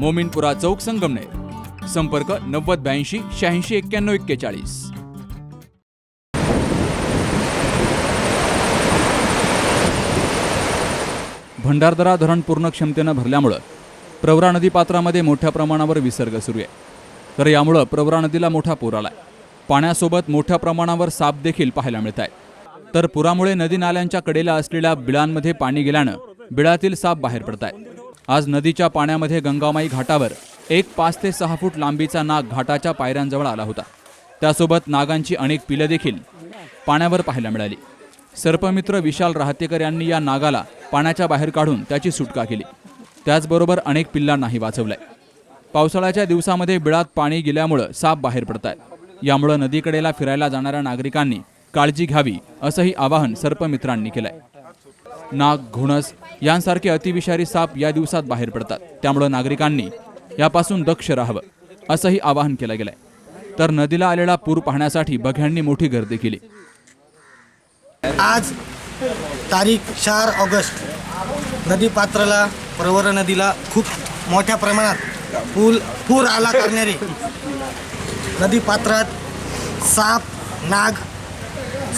मोमिनपुरा चौक संगमनेर. संपर्क नव्वद ब्याऐंशी शहाऐंशी एक्क्याण्णव एक्केचाळीस. भंडारदरा धरण पूर्ण क्षमतेनं भरल्यामुळं प्रवरा नदी पात्रामध्ये मोठ्या प्रमाणावर विसर्ग सुरू आहे. तर यामुळं प्रवरा नदीला मोठा पूर आलाय. पाण्यासोबत मोठ्या प्रमाणावर साप देखील पाहायला मिळत आहेत तर पुरामुळे नदी नाल्यांच्या कडेला असलेल्या बिळांमध्ये पाणी गेल्यानं बिळातील साप बाहेर पडत आहेत आज नदीच्या पाण्यामध्ये गंगामाई घाटावर एक पाच ते सहा फूट लांबीचा नाग घाटाच्या पायऱ्यांजवळ आला होता. त्यासोबत नागांची अनेक पिलं देखील पाण्यावर पाहायला मिळाली. सर्पमित्र विशाल राहतेकर यांनी या नागाला पाण्याच्या बाहेर काढून त्याची सुटका केली. त्याचबरोबर अनेक पिल्लांनाही वाचवलंय. पावसाळ्याच्या दिवसामध्ये बिळात पाणी गेल्यामुळं साप बाहेर पडत आहेत यामुळं नदीकडेला फिरायला जाणाऱ्या नागरिकांनी काळजी घ्यावी असंही आवाहन सर्पमित्रांनी केलंय. नाग घुणस यांसारखे अतिविषारी साप या दिवसात बाहेर पडतात. त्यामुळं नागरिकांनी यापासून दक्ष राहावं असंही आवाहन केलं गेलंय. तर नदीला आलेला पूर पाहण्यासाठी बघ्यांनी मोठी गर्दी केली. आज तारीख चार ऑगस्ट. नदीपात्राला प्रवर नदीला खूप मोठ्या प्रमाणात पूल पूर आला करणारे. नदीपात्रात साप नाग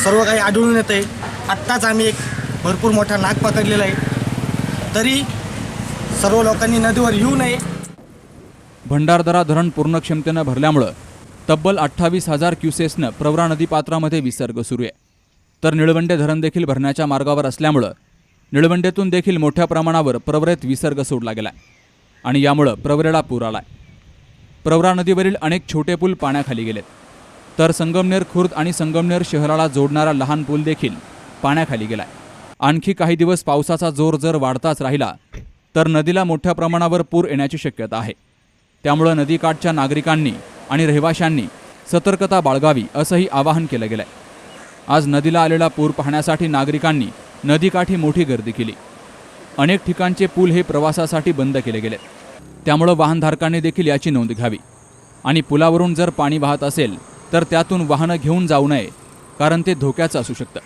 सर्व काही आढळून येते आत्ताच आम्ही एक भरपूर मोठा नाग पकडलेला आहे. तरी सर्व लोकांनी नदीवर येऊ नये. भंडारदरा धरण पूर्ण क्षमतेनं भरल्यामुळं तब्बल अठ्ठावीस हजार क्युसेसनं प्रवरा नदीपात्रामध्ये विसर्ग सुरू आहे. तर निळवंडे धरण देखील भरण्याच्या मार्गावर असल्यामुळं निळवंडेतून देखील मोठ्या प्रमाणावर प्रवरेत विसर्ग सोडला गेला आणि यामुळं प्रवरेला पूर आलाय. प्रवरा नदीवरील अनेक छोटे पूल पाण्याखाली गेलेत. तर संगमनेर खुर्द आणि संगमनेर शहराला जोडणारा लहान पूल देखील पाण्याखाली गेलाय. आणखी काही दिवस पावसाचा जोर जर वाढताच राहिला तर नदीला मोठ्या प्रमाणावर पूर येण्याची शक्यता आहे. त्यामुळं नदीकाठच्या नागरिकांनी आणि रहिवाशांनी सतर्कता बाळगावी असंही आवाहन केलं गेलंय. आज नदीला आलेला पूर पाहण्यासाठी नागरिकांनी नदीकाठी मोठी गर्दी केली. अनेक ठिकाणचे पूल हे प्रवासासाठी बंद केले गेले त्यामुळं वाहनधारकांनी देखील याची नोंद घ्यावी. आणि पुलावरून जर पाणी वाहत असेल तर त्यातून वाहनं घेऊन जाऊ नये कारण ते धोक्याचं असू शकतं.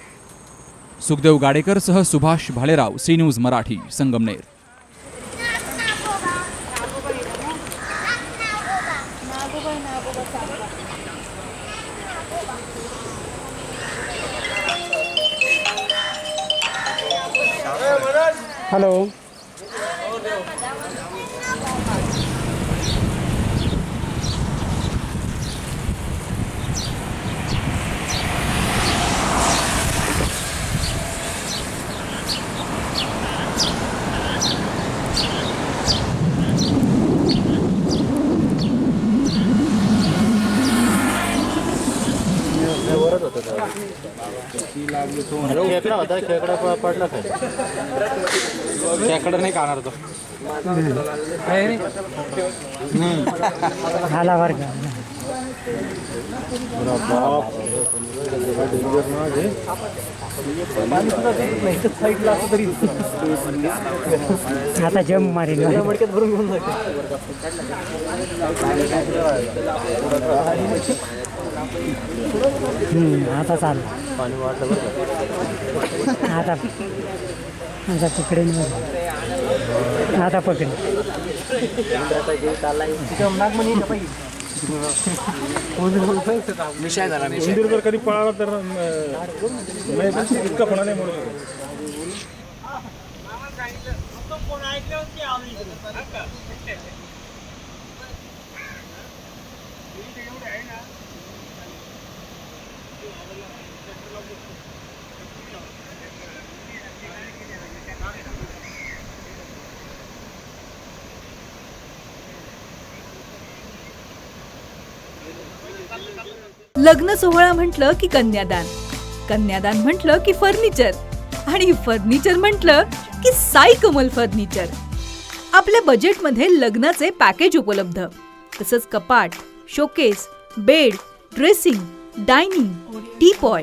Sukhdev गाडेकरसह Subhash Bhalerao C news Marathi Sangamner. Hello. खेकडा होता खेकडा प- पडला खाली. खेकडा नाही खाणार तो. आला बरं का आता जम मारेल हम्म, आता चाल. आता. आता पकडेन बघ. आता पकडेन उंदीर जर कधी पळाला तर अं, नाही तर इतका फणा नाही म्हणून. लग्न सोहळा म्हटलं की कन्यादान. कन्यादान म्हटलं की फर्निचर. आणि फर्निचर म्हटलं की साई कमल फर्निचर. आपल्या बजेटमध्ये लग्नाचे पॅकेज उपलब्ध. तसंच कपाट showcase bed dressing dining teapoy